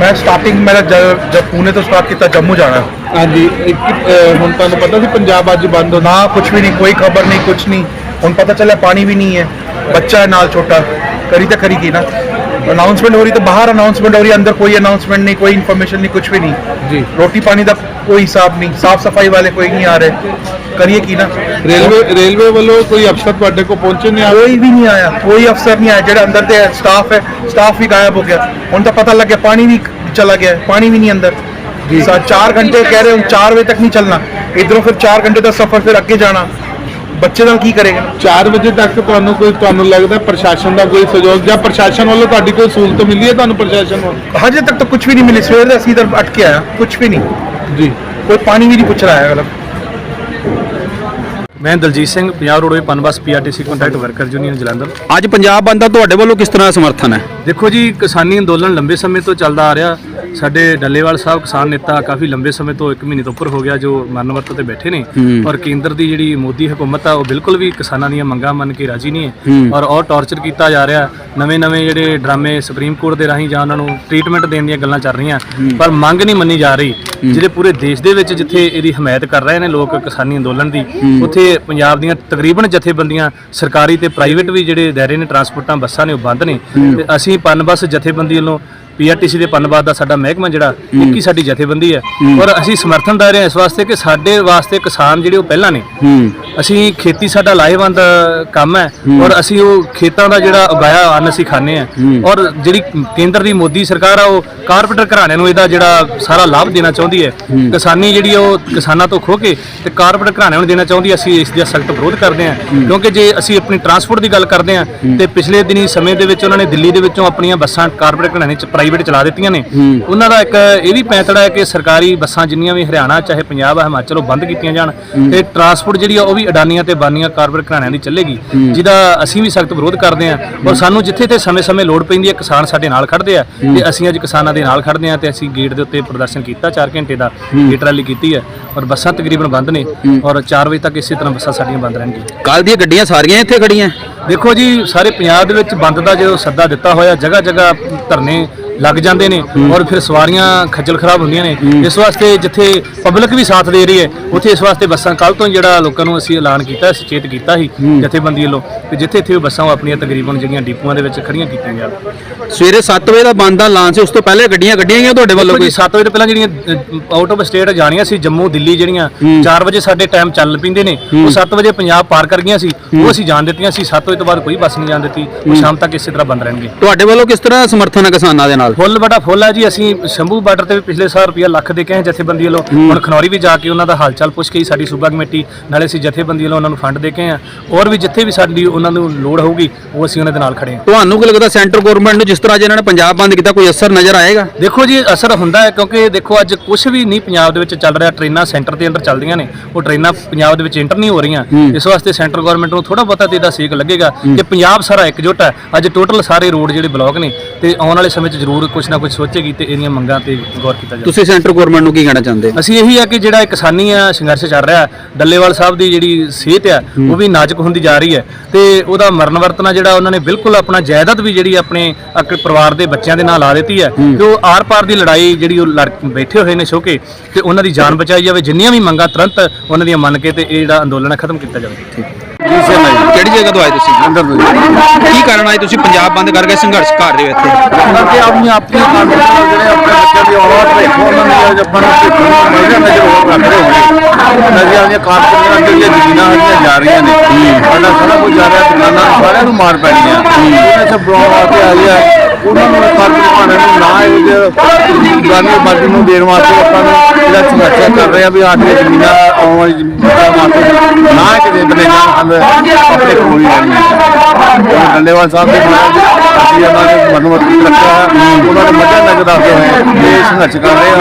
ਮੈਂ ਸਟਾਰਟਿੰਗ ਮੇਰਾ ਜ- ਜਦ ਪੂਨੇ ਤੋਂ ਸਟਾਰਟ ਕੀਤਾ ਜੰਮੂ ਜਾਣਾ। ਹਾਂਜੀ ਇੱਕ, ਹੁਣ ਤੁਹਾਨੂੰ ਪਤਾ ਸੀ ਪੰਜਾਬ ਅੱਜ ਬੰਦ ਹੋ ਨਾ ਕੁਝ ਵੀ ਨਹੀਂ ਕੋਈ ਖਬਰ ਨਹੀਂ ਕੁਝ ਨਹੀਂ। ਹੁਣ ਪਤਾ ਚੱਲਿਆ ਪਾਣੀ ਵੀ ਨਹੀਂ ਹੈ ਬੱਚਾ ਨਾਲ ਛੋਟਾ। ਕਰੀ ਤਾਂ ਕਰੀ ਕੀ ਨਾ। ਅਨਾਉਂਸਮੈਂਟ ਹੋ ਰਹੀ ਤਾਂ ਬਾਹਰ ਅਨਾਉਂਸਮੈਂਟ ਹੋ ਰਹੀ ਹੈ ਅੰਦਰ ਕੋਈ ਅਨਾਉਂਸਮੈਂਟ ਨਹੀਂ ਕੋਈ ਇਨਫੋਰਮੇਸ਼ਨ ਨਹੀਂ ਕੁਝ ਵੀ ਨਹੀਂ ਜੀ ਰੋਟੀ ਪਾਣੀ ਦਾ ਕੋਈ ਹਿਸਾਬ ਨਹੀਂ ਸਾਫ਼ ਸਫ਼ਾਈ ਵਾਲੇ ਕੋਈ ਨਹੀਂ ਆ ਰਹੇ ਕਰੀਏ ਕੀ ਨਾ ਰੇਲਵੇ ਰੇਲਵੇ ਵੱਲੋਂ ਕੋਈ ਅਫਸਰ ਤੁਹਾਡੇ ਕੋਲ ਪਹੁੰਚੇ ਨਹੀਂ ਆ? ਕੋਈ ਵੀ ਨਹੀਂ ਆਇਆ ਕੋਈ ਅਫਸਰ ਨਹੀਂ ਆਇਆ ਜਿਹੜਾ ਅੰਦਰ ਤੇ ਸਟਾਫ ਹੈ ਸਟਾਫ ਵੀ ਗਾਇਬ ਹੋ ਗਿਆ ਹੁਣ ਤਾਂ ਪਤਾ ਲੱਗਿਆ ਪਾਣੀ ਵੀ ਚਲਾ ਗਿਆ ਹੈ, ਪਾਣੀ ਵੀ ਨਹੀਂ ਅੰਦਰ ਜੀ ਸਰ 4 ਘੰਟੇ ਕਹਿ ਰਹੇ ਹੁਣ 4 ਵਜੇ ਤੱਕ ਨਹੀਂ ਚੱਲਣਾ ਇਧਰੋਂ ਫਿਰ 4 ਘੰਟੇ ਦਾ ਸਫ਼ਰ ਫਿਰ ਅੱਗੇ ਜਾਣਾ ਬੱਚੇ ਨਾਲ ਕੀ ਕਰੇਗਾ? 4 ਵਜੇ ਤੱਕ ਤੁਹਾਨੂੰ ਕੋਈ ਤੁਹਾਨੂੰ ਲੱਗਦਾ ਪ੍ਰਸ਼ਾਸਨ ਦਾ ਕੋਈ ਸਹਿਯੋਗ ਜਾਂ ਪ੍ਰਸ਼ਾਸਨ ਵੱਲੋਂ ਤੁਹਾਡੀ ਕੋਈ ਸਹੂਲਤ ਮਿਲੀ ਹੈ ਤੁਹਾਨੂੰ ਪ੍ਰਸ਼ਾਸਨ ਵੱਲੋਂ? ਹਜੇ ਤੱਕ ਤਾਂ ਕੁਝ ਵੀ ਨਹੀਂ ਮਿਲੀ। ਸਵੇਰ ਦਾ ਅਸੀਂ ਇਧਰ ਅਟਕੇ ਆਇਆ ਕੁਝ ਵੀ ਨਹੀਂ। ਜੀ। ਕੋਈ ਪਾਣੀ ਵੀ ਨਹੀਂ ਪੁੱਛ ਰਿਹਾ ਹੈ ਮਤਲਬ ਮੈਂ Daljit Singh Punjab roadway PUNBUS PRTC contract worker union Jalandhar. ਅੱਜ ਪੰਜਾਬ ਬੰਦ ਦਾ ਤੁਹਾਡੇ ਵੱਲੋਂ ਕਿਸ ਤਰ੍ਹਾਂ ਸਮਰਥਨ ਹੈ? ਦੇਖੋ ਜੀ ਕਿਸਾਨੀ ਅੰਦੋਲਨ ਲੰਬੇ ਸਮੇਂ ਤੋਂ ਚੱਲਦਾ ਆ ਰਿਹਾ। ਸਾਡੇ ਡੱਲੇਵਾਲ ਸਾਹਿਬ ਕਿਸਾਨ ਨੇਤਾ ਕਾਫੀ ਲੰਬੇ ਸਮੇਂ ਤੋਂ 1 ਮਹੀਨੇ ਤੋਂ ਉੱਪਰ ਹੋ ਗਿਆ ਜੋ ਮਰਨ ਵਰਤ ਤੇ ਬੈਠੇ ਨੇ। ਔਰ ਕੇਂਦਰ ਦੀ ਜਿਹੜੀ ਮੋਦੀ ਹਕੂਮਤ ਆ ਉਹ ਬਿਲਕੁਲ ਵੀ ਕਿਸਾਨਾਂ ਦੀਆਂ ਮੰਗਾਂ ਮੰਨ ਕੇ ਰਾਜੀ ਨਹੀਂ ਹੈ। ਔਰ ਉਹ ਟੌਰਚਰ ਕੀਤਾ ਜਾ ਰਿਹਾ ਨਵੇਂ-ਨਵੇਂ ਜਿਹੜੇ ਡਰਾਮੇ ਸੁਪਰੀਮ ਕੋਰਟ ਦੇ ਰਾਹੀਂ ਜਾਂ ਉਹਨਾਂ ਨੂੰ ਟ੍ਰੀਟਮੈਂਟ ਦੇਣ ਦੀਆਂ ਗੱਲਾਂ ਚੱਲ ਰਹੀਆਂ। ਪਰ ਮੰਗ ਨਹੀਂ ਮੰਨੀ ਜਾ ਰਹੀ। ਜਿਹੜੇ ਪੂਰੇ ਦੇਸ਼ ਦੇ ਵਿੱਚ ਜਿੱਥੇ ਇਹਦੀ ਹਮਾਇਤ ਕਰ ਰਹੇ ਨੇ ਲੋਕ ਕਿਸਾਨੀ ਅੰਦੋਲਨ ਦੀ ਉੱਥੇ ਪੰਜਾਬ ਦੀਆਂ ਤਕਰੀਬਨ ਜਥੇਬੰਦੀਆਂ ਸਰਕਾਰੀ ਤੇ ਪ੍ਰਾਈਵੇਟ ਵੀ ਜਿਹੜੇ ਦਾਇਰੇ ਨੇ ਟਰਾਂਸਪੋਰਟਾਂ ਬੱਸਾਂ ਨੇ ਉਹ ਬੰਦ ਨੇ। ਤੇ ਅਸੀਂ ਪਨ ਬੱਸ ਜਥੇਬੰਦੀ ਵੱਲੋਂ ਪੀਆਰਟੀਸੀ ਦੇ ਪਨਬਾਦ ਦਾ ਸਾਡਾ ਮਹਿਕਮਾ ਜਿਹੜਾ ਇੱਕ ਸਾਡੀ ਜਥੇਬੰਦੀ ਹੈ। ਔਰ ਅਸੀਂ ਸਮਰਥਨ ਦੇ ਰਹੇ ਹਾਂ ਇਸ ਵਾਸਤੇ ਕਿ ਸਾਡੇ ਵਾਸਤੇ ਕਿਸਾਨ ਜਿਹੜੇ ਉਹ ਪਹਿਲਾਂ ਨੇ। ਅਸੀਂ ਖੇਤੀ ਸਾਡਾ ਲਾਹੇਵੰਦ ਕੰਮ ਹੈ ਔਰ ਅਸੀਂ ਉਹ ਖੇਤਾਂ ਦਾ ਜਿਹੜਾ ਉਗਾਇਆ ਅੰਨ ਅਸੀਂ ਖਾਂਦੇ ਆ ਔਰ ਜਿਹੜੀ ਕੇਂਦਰ ਦੀ ਮੋਦੀ ਸਰਕਾਰ ਆ ਉਹ ਕਾਰਪੋਰੇਟਰ ਘਰਾਣਿਆਂ ਨੂੰ ਇਹਦਾ ਜਿਹੜਾ ਸਾਰਾ ਲਾਭ ਦੇਣਾ ਚਾਹੁੰਦੀ ਹੈ। ਕਿਸਾਨੀ ਜਿਹੜੀ ਉਹ ਕਿਸਾਨਾਂ ਤੋਂ ਖੋ ਕੇ ਤੇ ਕਾਰਪੋਰੇਟ ਘਰਾਣਿਆਂ ਨੂੰ ਦੇਣਾ ਚਾਹੁੰਦੀ ਅਸੀਂ ਇਸ ਦਾ ਸਖਤ ਵਿਰੋਧ ਕਰਦੇ ਹਾਂ। ਕਿਉਂਕਿ ਜੇ ਅਸੀਂ ਆਪਣੀ ਟਰਾਂਸਪੋਰਟ ਦੀ ਗੱਲ ਕਰਦੇ ਹਾਂ ਤੇ ਪਿਛਲੇ ਦਿਨੀ ਸਮੇਂ ਦੇ ਵਿੱਚ ਉਹਨਾਂ ਨੇ ਦਿੱਲੀ ਦੇ ਵਿੱਚੋਂ ਆਪਣੀਆਂ ਬੱਸਾਂ ਕਾਰਪੋਰੇਟ ਘਰਾਣੇ ਚ ਪ੍ਰਾਈਵੇਟ ਚਲਾ ਦਿੱਤੀਆਂ ਨੇ। ਉਹਨਾਂ ਦਾ ਇੱਕ ਇਹ ਵੀ ਪੈਂਤੜਾ ਹੈ ਕਿ ਸਰਕਾਰੀ ਬੱਸਾਂ ਜਿੰਨੀਆਂ ਵੀ ਹਰਿਆਣਾ ਚਾਹੇ ਪੰਜਾਬ ਹੈ ਹਿਮਾਚਲ ਉਹ ਬੰਦ ਕੀਤੀਆਂ ਜਾਣ ਤੇ ਟਰਾਂਸਪੋਰਟ ਜਿਹੜੀ ਆ ਉਹ ਵੀ ਅਡਾਨੀਆਂ ਤੇ ਬਾਨੀਆਂ ਕਾਰਪੋਰੇਟ ਘਰਾਣਿਆਂ ਦੀ ਚੱਲੇਗੀ ਜਿਹਦਾ ਅਸੀਂ ਵੀ ਸਖਤ ਵਿਰੋਧ ਕਰਦੇ ਹਾਂ ਔਰ ਸਾਨੂੰ ਜਿੱਥੇ ਤੇ ਸਮੇਂ-ਸਮੇਂ ਲੋੜ ਪੈਂਦੀ ਹੈ ਕਿਸਾਨ ਸਾਡੇ ਨਾਲ ਖੜਦੇ ਆ ਤੇ ਅਸੀਂ ਅੱਜ ਕਿਸਾਨਾਂ ਦੇ ਨਾਲ ਖੜਦੇ ਹਾਂ ਤੇ ਅਸੀਂ ਗੇਟ ਦੇ ਉੱਤੇ ਪ੍ਰਦਰਸ਼ਨ ਕੀਤਾ 4 ਘੰਟੇ ਦਾ ਗੇਟ ਰੈਲੀ ਕੀਤੀ ਹੈ ਔਰ ਬੱਸਾਂ ਤਕਰੀਬਨ ਬੰਦ ਨੇ ਔਰ 4 ਵਜੇ ਤੱਕ ਇਸੇ ਤਰ੍ਹਾਂ ਬੱਸਾਂ ਸਾਡੀਆਂ ਬੰਦ ਰਹਿਣਗੀਆਂ। ਕੱਲ ਦੀਆਂ ਗੱਡੀਆਂ ਸਾਰੀਆਂ ਇੱਥੇ ਖੜੀਆਂ ਦੇਖੋ ਜੀ ਸਾਰੇ ਪੰਜਾਬ ਦੇ ਵਿੱਚ ਬੰਦ ਦਾ ਜਦੋਂ ਸੱਦਾ ਦਿੱਤਾ ਹੋਇਆ ਜਗ੍ਹਾ ਜਗ੍ਹਾ ਧਰਨੇ ਲੱਗ ਜਾਂਦੇ ਨੇ ਔਰ ਫਿਰ ਸਵਾਰੀਆਂ ਖੱਜਲ ਖਰਾਬ ਹੁੰਦੀਆਂ ਨੇ। ਇਸ ਵਾਸਤੇ ਜਿੱਥੇ ਪਬਲਿਕ ਵੀ ਸਾਥ ਦੇ ਰਹੀ ਹੈ ਉੱਥੇ ਇਸ ਵਾਸਤੇ ਬੱਸਾਂ ਕੱਲ ਤੋਂ ਜਿਹੜਾ ਲੋਕਾਂ ਨੂੰ ਅਸੀਂ ਐਲਾਨ ਕੀਤਾ ਸੁਚੇਤ ਕੀਤਾ ਸੀ ਜਥੇਬੰਦੀ ਵੱਲੋਂ ਕਿ ਜਿੱਥੇ ਇੱਥੇ ਉਹ ਬੱਸਾਂ ਉਹ ਆਪਣੀਆਂ ਤਕਰੀਬਨ ਜਿਹੜੀਆਂ ਡਿਪੂਆਂ ਦੇ ਵਿੱਚ ਖੜੀਆਂ ਕੀਤੀਆਂ ਜਾਣ। ਸਵੇਰੇ 7 ਵਜੇ ਦਾ ਬੰਦ ਦਾ ਐਲਾਨ ਸੀ ਉਸ ਤੋਂ ਪਹਿਲੇ ਗੱਡੀਆਂ ਕੱਢੀਆਂ ਗਈਆਂ ਤੁਹਾਡੇ ਵੱਲੋਂ ਕੋਈ ਜੀ 7 ਵਜੇ ਤੋਂ ਪਹਿਲਾਂ ਜਿਹੜੀਆਂ ਆਊਟ ਆਫ ਸਟੇਟ ਜਾਣੀਆਂ ਸੀ ਜੰਮੂ ਦਿੱਲੀ ਜਿਹੜੀਆਂ 4 ਵਜੇ ਸਾਡੇ ਟਾਈਮ ਚੱਲ ਪਿੰਦੇ ਨੇ। ਉਹ 7 ਵਜੇ ਪੰਜਾਬ ਪਾਰ ਕਰ ਗਈਆਂ ਸੀ ਉਹ ਅਸੀਂ ਜਾਣ ਦਿੱਤੀਆਂ ਸੀ 7 ਵਜੇ ਤੋਂ ਬਾਅਦ ਕੋਈ ਬੱਸ ਨਹੀਂ ਜਾਣ ਦਿੱਤੀ ਉਹ ਸ਼ਾਮ ਤੱਕ ਇਸੇ ਤਰ੍ਹਾਂ ਬੰਦ ਰਹਿਣਗੇ। ਤੁਹਾਡੇ ਵੱਲੋਂ ਕਿਸ ਤਰ੍ਹਾਂ ਸਮਰਥਨ ਹੈ ਕਿਸਾਨਾਂ ਦੇ ਨਾਲ? ਫੁੱਲ ਬੜਾ ਫੁੱਲ ਹੈ ਜੀ ਅਸੀਂ ਸ਼ੰਭੂ ਬਾਰਡਰ ਤੇ ਵੀ ਪਿਛਲੇ ਸਾਲ ਰੁਪਿਆ ਲੱਖ ਦੇ ਕੇ ਆਏ ਜਥੇਬੰਦੀ ਵੱਲੋਂ ਹੁਣ ਖਨੌਰੀ ਵੀ ਜਾ ਕੇ ਉਹਨਾਂ ਦਾ ਹਾਲ ਚਾਲ ਪੁੱਛ ਕੇ ਸਾਡੀ ਸੂਬਾ ਕਮੇਟੀ ਨਾਲੇ ਅਸੀਂ ਜਥੇਬੰਦੀ ਵੱਲੋਂ ਉਹਨਾਂ ਨੂੰ ਫੰਡ ਦੇ ਕੇ ਆਏ ਹਾਂ। ਔਰ ਵੀ ਜਿੱਥੇ ਵੀ ਸਾਡੀ ਉਹਨਾਂ ਨੂੰ ਲੋੜ ਹੋਊਗੀ ਉਹ ਅਸੀਂ ਉਹਨਾਂ ਦੇ ਨਾਲ ਖੜੇ ਹਾਂ। ਤੁਹਾਨੂੰ ਕੀ ਲੱਗਦਾ ਸੈਂਟਰ ਗਵਰਨਮੈਂਟ ਨੂੰ ਜਿਸ ਤਰ੍ਹਾਂ ਅੱਜ ਇਹਨਾਂ ਨੇ ਪੰਜਾਬ ਬੰਦ ਕੀਤਾ ਕੋਈ ਅਸਰ ਨਜ਼ਰ ਆਏਗਾ? ਦੇਖੋ ਜੀ ਅਸਰ ਹੁੰਦਾ ਹੈ ਕਿਉਂਕਿ ਦੇਖੋ ਅੱਜ ਕੁਝ ਵੀ ਨਹੀਂ ਪੰਜਾਬ ਦੇ ਵਿੱਚ ਚੱਲ ਰਿਹਾ ਟ੍ਰੇਨਾਂ ਸੈਂਟਰ ਦੇ ਅੰਦਰ ਚੱਲਦੀਆਂ ਨੇ। ਉਹ ਟ੍ਰੇਨਾਂ ਪੰਜਾਬ ਦੇ ਵਿੱਚ ਇੰਟਰ ਨਹੀਂ ਹੋ ਰਹੀਆਂ। ਇਸ ਵਾਸਤੇ ਸੈਂਟਰ ਗਵਰਨਮੈਂਟ ਨੂੰ ਥੋੜਾ ਬਹੁਤਾ ਤੇ ਇਹਦਾ ਸੇਕ ਲੱਗੇਗਾ ਕਿ ਪੰਜਾਬ ਸਾਰਾ ਇਕਜੁੱਟ ਹੈ। ਅੱਜ ਟੋਟਲ ਸਾਰੇ ਰੋਡ ਜਿਹੜੇ ਬਲੌਕ ਨੇ ਤੇ ਆਉਣ ਵਾਲੇ ਸਮੇਂ 'ਚ ਜ਼ਰੂਰ ਕੁਝ ਨਾ ਕੁਝ ਸੋਚੇਗੀ ਤੇ ਇਹਦੀਆਂ ਮੰਗਾਂ ਤੇ ਗੌਰ ਕੀਤਾ ਜਾਵੇ। ਤੁਸੀਂ ਸੈਂਟਰ ਗਵਰਨਮੈਂਟ ਨੂੰ ਕੀ ਕਹਿਣਾ ਚਾਹੁੰਦੇ? ਅਸੀਂ ਇਹੀ ਆ ਕਿ ਜਿਹੜਾ ਕਿਸਾਨੀ ਆ ਸੰਘਰਸ਼ ਚੱਲ ਰਿਹਾ ਡੱਲੇਵਾਲ ਸਾਹਿਬ ਦੀ ਜਿਹੜੀ ਸਿਹਤ ਆ ਉਹ ਵੀ ਨਾਜ਼ੁਕ ਹੁੰਦੀ ਜਾ ਰਹੀ ਹੈ ਤੇ ਉਹਦਾ ਮਰਨ ਵਰਤਣਾ ਜਿਹੜਾ ਉਹਨਾਂ ਨੇ ਬਿਲਕੁਲ ਆਪਣਾ ਜਾਇਦਾਦ ਵੀ ਜਿਹੜੀ ਆਪਣੇ ਪਰਿਵਾਰ ਦੇ ਬੱਚਿਆਂ ਦੇ ਨਾਲ ਲਾ ਦਿੱਤੀ ਹੈ ਕਿ ਉਹ ਆਰ-ਪਾਰ ਦੀ ਲੜਾਈ ਜਿਹੜੀ ਉਹ ਲੜ ਬੈਠੇ ਹੋਏ ਨੇ ਸ਼ੋਕੇ ਤੇ ਉਹਨਾਂ ਦੀ ਜਾਨ ਬਚਾਈ ਜਾਵੇ ਜਿੰਨੀਆਂ ਵੀ ਮੰਗਾਂ ਤੁਰੰਤ ਉਹਨਾਂ ਦੀਆਂ ਮੰਨ ਕੇ ਤੇ ਇਹ ਜਿਹੜਾ ਅੰਦੋਲਨ ਖਤਮ ਕੀਤਾ ਜਾਵੇ। ਕਿਹੜੀ ਜਗ੍ਹਾ ਤੋਂ ਆਏ ਤੁਸੀਂ? ਅੰਦਰ ਕੀ ਕਾਰਨ ਆਏ ਤੁਸੀਂ? ਪੰਜਾਬ ਬੰਦ ਕਰਕੇ ਸੰਘਰਸ਼ ਕਰ ਰਹੇ ਹੋ ਇੱਥੇ। ਕਿ ਆਪਣੀਆਂ ਆਪਣੀਆਂ ਕਾਨੂੰਨਾਂ ਜਿਹੜੇ ਆਪਣੇ ਬੱਚਿਆਂ ਦੀ ਔਲਾਦ ਉਹਨਾਂ ਨੇ ਆਪਾਂ ਨੂੰ ਨੂੰ ਨਜ਼ਰ ਹੋਰ ਰੱਖ ਰਹੇ ਹੋਣਗੇ ਨਜ਼ਰ ਦੀਆਂ ਕਾਰਪੋਰੇਸ਼ਨਾਂ ਜਿਹੜੀਆਂ ਜ਼ਮੀਨਾਂ ਸਾਡੀਆਂ ਜਾ ਰਹੀਆਂ ਨੇ। ਸਾਡਾ ਸਾਰਾ ਕੁਝ ਜਾ ਰਿਹਾ ਦੁਕਾਨਾਂ ਸਾਰਿਆਂ ਨੂੰ ਮਾਰ ਪੈਣੀ ਆ ਉਹਨਾਂ ਸਭ ਆ ਰਿਹਾ ਉਹਨਾਂ ਨੂੰ ਕਾਰਪੋਰੇਸ਼ਨਾਂ ਨੂੰ ਨਾ ਇਹ ਗਾਨੀ ਬਾਜੀ ਨੂੰ ਦੇਣ ਵਾਸਤੇ ਆਪਾਂ ਨੂੰ ਜਿਹੜਾ ਸੰਘਰਸ਼ ਕਰ ਰਹੇ ਆ ਵੀ ਸਾਡੀਆਂ ਜ਼ਮੀਨਾਂ ਆਉਣ ਵਾਲੀ ਜ਼ਮੀਨਾਂ ਵਾਸਤੇ ਨਾ ਕਿਤੇ ਬਣੇ ਜਾਣ ਹਮੇ ਆਪਣੇ ਕੋਲ ਹੀ ਰਹਿਣੀ ਡੰਡੇਵਾਲ ਸਾਹਿਬ ਦੇ ਅਸੀਂ ਉਹਨਾਂ ਨੇ ਮਨੋਮਤ ਰੱਖਿਆ। ਉਹਨਾਂ ਨੇ ਮੱਝਾਂ ਨਗਰ ਦੱਸਦੇ ਹੋਏ ਇਹ ਸੰਘਰਸ਼ ਕਰ ਰਹੇ ਆ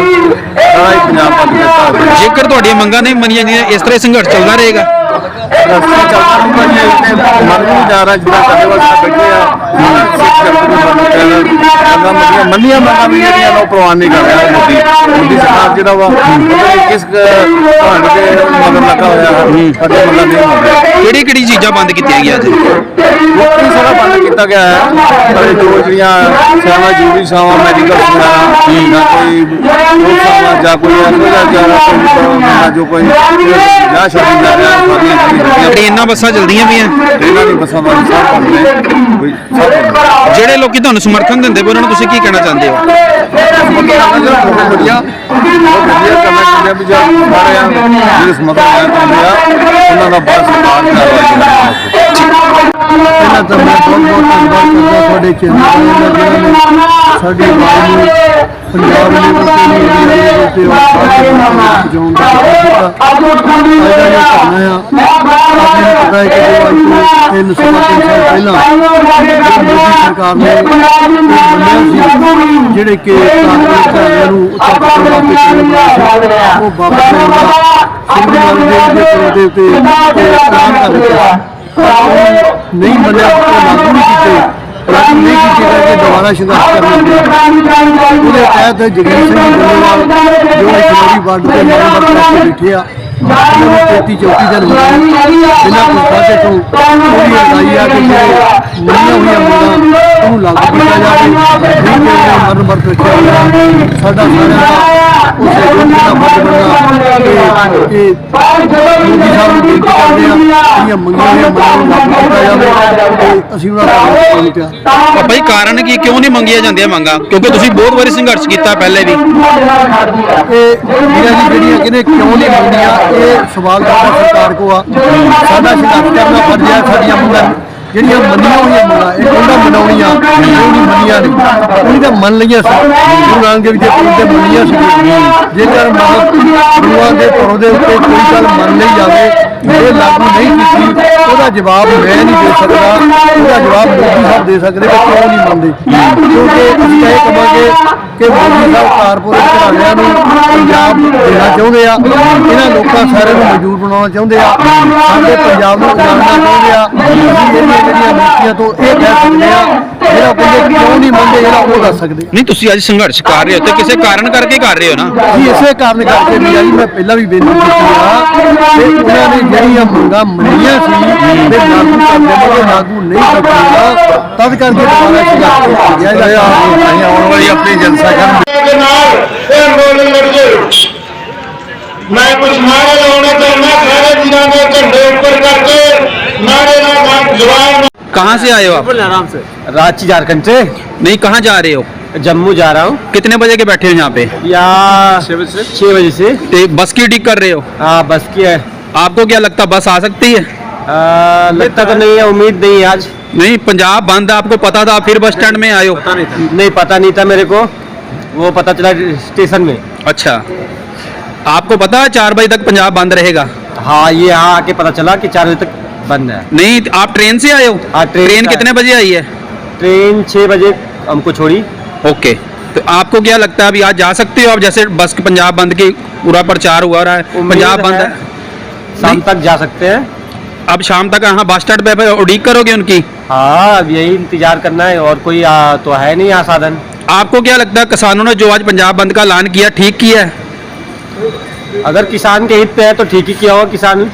ਸਾਰਾ ਹੀ ਪੰਜਾਬ ਹੈ। ਜੇਕਰ ਤੁਹਾਡੀਆਂ ਮੰਗਾਂ ਨਹੀਂ ਮੰਨੀਆਂ ਜਾਂਦੀਆਂ ਇਸ ਤਰ੍ਹਾਂ ਸੰਘਰਸ਼ ਚੱਲਦਾ ਰਹੇਗਾ ਰਸਤਾ ਚੱਲਦਾ ਰਹੂਗਾ ਜੀ ਮਨ ਨੂੰ ਜਾ ਰਿਹਾ ਜਿੱਦਾਂ ਸਾਡੇ ਵਾਸਤੇ ਬੈਠੇ ਆ ਨੂੰ ਮੰਨੀਆਂ ਮੰਨਾਂ ਵੀ ਜਿਹੜੀਆਂ ਨੇ ਉਹ ਪ੍ਰਵਾਨ ਨਹੀਂ ਕਰ ਰਿਹਾ ਮੋਦੀ। ਮੋਦੀ ਸਰਕਾਰ ਜਿਹੜਾ ਵਾ ਕਿਸ ਭਾਂਡ ਦੇ ਮਗਰ ਲੱਗਾ ਹੋਇਆ ਹੈ ਸਾਡੇ ਮਗਰ ਨਹੀਂ ਹੁੰਦਾ ਕਿਹੜੀ ਕਿਹੜੀ ਚੀਜ਼ਾਂ ਬੰਦ ਕੀਤੀਆਂ ਗਈਆਂ ਅੱਜ? ਲੋਕੀ ਸਾਰਾ ਬੰਦ ਕੀਤਾ ਗਿਆ ਹੈ। ਪਰ ਜੋ ਜਿਹੜੀਆਂ ਸੇਵਾ ਜ਼ਰੂਰੀ ਸੇਵਾ ਮੈਡੀਕਲ ਸੇਵਾ ਜਾਂ ਕੋਈ ਸੇਵਾ ਜਾਂ ਕੋਈ ਐਸਾ ਜਾਂ ਜਾਂ ਜੋ ਕੋਈ ਜਾਂ ਸ਼ਾਦੀ ਜਾ ਜਿਹੜੀਆਂ ਟ੍ਰੇਨਾਂ ਬੱਸਾਂ ਚੱਲਦੀਆਂ ਪਈਆਂ। ਇਹਨਾਂ ਦੀ ਬੱਸਾਂ ਦਾ ਸਭ ਬੰਦ ਨੇ ਕੋਈ ਨੇ। ਜਿਹੜੇ ਲੋਕੀ ਤੁਹਾਨੂੰ ਸਮਰਥਨ ਦਿੰਦੇ ਪਏ ਉਹਨਾਂ ਨੂੰ ਤੁਸੀਂ ਕੀ ਕਹਿਣਾ ਚਾਹੁੰਦੇ ਹੋ? ਬਹੁਤ ਵਧੀਆ। ਬਹੁਤ ਵਧੀਆ ਕਰਨਾ ਚਾਹੁੰਦੇ ਵੀ ਜਿਹੜਾ ਸਾਰੇ ਆ ਜਿਹੜੇ ਸਮਰਥਨ ਆ, ਉਹਨਾਂ ਦਾ ਬਹੁਤ ਸਤਿਕਾਰ ਕਰਵਾ ਦਾ ਮੈਂ ਬਹੁਤ ਬਹੁਤ ਧੰਨਵਾਦ ਕਰਦਾ ਤੁਹਾਡੇ ਚੈਨਲ ਦਾ ਸਾਡੀ ਆਵਾਜ਼ ਨੂੰ ਪੰਜਾਬ ਲੈਵਲ ਤੇ ਤੇ ਸਾਰੇ ਦਾ ਕੰਮ ਇਹਦਾ ਇਹ ਕਰਨਾ ਆ। ਆਪਣੇ ਨੂੰ ਪਤਾ ਹੈ ਕਿ ਜੋ ਅੱਜ ਤੋਂ ਤਿੰਨ ਸਵਾ ਤਿੰਨ ਸਾਲ ਪਹਿਲਾਂ ਸਰਕਾਰ ਨੇ ਜਿਹੜੇ ਕਿ ਕਾਂਗਰਸ ਨੂੰ ਉੱਚਾ ਕਰਨ ਵਾਸਤੇ ਕਿਹਾ ਗਿਆ ਸੀ ਉਹ ਆਉਂਦਾ ਸਿੰਘਾਂ ਦੇ ਦੇ ਦੇ ਤੇ ਐਲਾਨ ਕਰ ਦਿੱਤਾ ਨਹੀਂ ਮੰਨਿਆ ਉਹ ਲਾਗੂ ਨਹੀਂ ਕੀਤੇ ਲਾਗੂ ਨਹੀਂ ਕੀਤੇ ਕਰਕੇ ਦੁਬਾਰਾ ਸੰਘਰਸ਼ ਕਰਨਾ ਪਿਆ ਉਹਦੇ ਤਹਿਤ ਜਗੀਰ ਸਿੰਘ ਗੋਲੇਵਾਲ ਜੋ ਇੱਕ ਨਵੀਂ ਵਾਰਡ ਦੇ ਮੈਂਬਰ ਕਰਕੇ ਬੈਠੇ ਆ ਉਹਨਾਂ ਨੂੰ 33 34 ਦਿਨ ਹੋ ਗਏ ਬਿਨਾਂ ਕੋਈ ਖਾਤੇ ਤੋਂ ਉਹਦੀ ਲੜਾਈ ਆ ਕਿ ਜਿਹੜੇ ਮੰਨੀਆਂ ਹੋਈਆਂ ਮੰਗਾਂ ਉਹਨੂੰ ਲਾਗੂ ਕੀਤਾ ਜਾਵੇ ਨਹੀਂ ਤੇ ਉਹਨੇ ਮਰਨ ਮਰ ਰੱਖਿਆ ਹੋਇਆ ਸਾਡਾ ਸਾਰਿਆਂ ਦਾ ਉਸੇ ਜੋਗੀ ਦਾ ਫਰਜ਼ ਬਣਦਾ ਕਿ ਇਹ ਅਸੀਂ ਉਹਨਾਂ ਦਾ ਜੀ ਕਾਰਨ ਕੀ? ਕਿਉਂ ਨਹੀਂ ਮੰਗੀਆਂ ਜਾਂਦੀਆਂ ਮੰਗਾਂ? ਕਿਉਂਕਿ ਤੁਸੀਂ ਬਹੁਤ ਵਾਰੀ ਸੰਘਰਸ਼ ਕੀਤਾ ਪਹਿਲੇ ਵੀ। ਇਹ ਵੀਰਾਂ ਜੀ ਜਿਹੜੀਆਂ ਕਿਨੇ ਕਿਉਂ ਨਹੀਂ ਮੰਗਦੀਆਂ ਇਹ ਸਵਾਲ ਸਾਡਾ ਸਰਕਾਰ ਕੋ ਆ। ਸਾਡਾ ਸੰਘਰਸ਼ ਕਰਨਾ ਫਰਜ਼ ਹੈ ਸਾਡੀਆਂ ਮੰਗਾਂ। ਜਿਹੜੀਆਂ ਮੰਨੀਆਂ ਹੋਈਆਂ ਮੰਗਾਂ ਇਹ ਕਹਿੰਦਾ ਮਨਾਉਣੀਆਂ? ਨਹੀਂ ਮੰਨੀਆਂ ਨਹੀਂ ਉਹਨੀ ਤਾਂ ਮੰਨ ਲਈਆਂ ਸੀ। ਗੁਰੂ ਨਾਨਕ ਦੇਵ ਜੀ ਦੇ ਮੰਨੀਆਂ ਸੀ ਜੇਕਰ ਮਤਲਬ ਗੁਰੂਆਂ ਦੇ ਪੁਰਬ ਦੇ ਉੱਤੇ ਕੋਈ ਗੱਲ ਮੰਨ ਲਈ ਜਾਵੇ ਇਹ ਲਾਗੂ ਨਹੀਂ ਕੀਤੀ ਉਹਦਾ ਜਵਾਬ ਮੈਂ ਨਹੀਂ ਦੇ ਸਕਦਾ। ਉਹਦਾ ਜਵਾਬ ਮੋਦੀ ਸਾਹਿਬ ਦੇ ਸਕਦੇ ਕਿ ਕਿਉਂ ਨਹੀਂ ਮੰਨਦੇ? ਕਿਉਂਕਿ ਅਸੀਂ ਇਹ ਕਹਾਂਗੇ ਕਿ ਮੋਦੀ ਸਾਹਿਬ ਕਾਰਪੋਰੇਟ ਘਰਾਣਿਆਂ ਨੂੰ ਪੰਜਾਬ ਦੇਣਾ ਚਾਹੁੰਦੇ ਆ ਇਹਨਾਂ ਲੋਕਾਂ ਸਾਰਿਆਂ ਨੂੰ ਮਜ਼ਦੂਰ ਬਣਾਉਣਾ ਚਾਹੁੰਦੇ ਆ ਸਾਡੇ ਪੰਜਾਬ ਨੂੰ ਉਜਾੜਨਾ ਚਾਹੁੰਦੇ ਆ ਜਿਹੜੀਆਂ ਨੀਤੀਆਂ ਤੋਂ ਇਹ ਕਹਿ ਸਕਦੇ ਆ ਜਿਹੜਾ ਕਹਿੰਦੇ ਕਿਉਂ ਨਹੀਂ ਮੰਨਦੇ ਜਿਹੜਾ ਉਹ ਦੱਸ ਸਕਦੇ ਨਹੀਂ ਤੁਸੀਂ ਅੱਜ ਸੰਘਰਸ਼ ਕਰ ਰਹੇ ਹੋ ਤੇ ਕਿਸੇ ਕਾਰਨ ਕਰਕੇ ਕਰ ਰਹੇ ਹੋ ਨਾ ਅਸੀਂ ਇਸੇ ਕਾਰਨ ਕਰਕੇ ਵੀ ਆਈ ਮੈਂ ਪਹਿਲਾਂ ਵੀ ਬੇਨਤੀ ਕੀਤੀ ਆ ਕਿ ਉਹਨਾਂ ਨੇ ਜਿਹੜੀਆਂ ਮੰਗਾਂ ਮੰਨੀਆਂ ਸੀ ਤੇ ਲਾਗੂ ਕਰਦੇ ਨੇ ਲਾਗੂ ਨਹੀਂ ਕਰਦੀਆਂ ਤਦ ਕਰਕੇ ਦੁਬਾਰਾ ਸੰਘਰਸ਼ ਗਿਆ ਆਉਣ ਵਾਲੀ ਆਪਣੀ ਜਨਸੰਖਿਆ ਨੂੰ ਦੇ ਨਾਲ ਇਹ ਅੰਦੋਲਨ ਲੜਦੇ ਮੈਂ ਕੁਝ ਨਾਰੇ ਲਾਉਣੇ ਚਾਹੁੰਦਾ ਸਾਰੇ ਵੀਰਾਂ ਦੇ ਝੰਡੇ ਉੱਪਰ ਕਰਕੇ ਨਾਰੇ ਨਾਲ ਜਵਾਨ कहाँ से आए हो आप आराम से रांची झारखंड से नहीं कहाँ जा रहे हो जम्मू जा रहा हूँ कितने बजे के बैठे हो यहाँ पे यहाँ छः बजे से तो बस की टिक कर रहे हो हाँ बस की है आपको क्या लगता है बस आ सकती है आ, लगता तो नहीं है उम्मीद नहीं है आज नहीं पंजाब बंद है, आपको पता था फिर बस स्टैंड में आए हो नहीं पता नहीं था मेरे को वो पता चला स्टेशन में। अच्छा। आपको पता है चार बजे तक पंजाब बंद रहेगा? हाँ ये यहाँ आके पता चला कि चार बजे तक बंद है। नहीं आप ट्रेन से आए हो? हाँ, ट्रेन ट्रेन कितने बजे आई है? ट्रेन छः बजे हमको छोड़ी। ओके। तो आपको क्या लगता है अभी आज जा सकते हो? आप जैसे बस के पंजाब बंद की पूरा प्रचार हुआ रहा है पंजाब बंद है। है। शाम तक जा सकते हैं। अब शाम तक यहाँ बस स्टैंड पे उड़ीक करोगे उनकी? हाँ अब यही इंतज़ार करना है और कोई आ, तो है नहीं यहाँ साधन आपको क्या लगता है किसानों ने जो आज पंजाब बंद का ऐलान किया ठीक किया है अगर किसान के हित पे है तो ठीक ही किया होगा किसान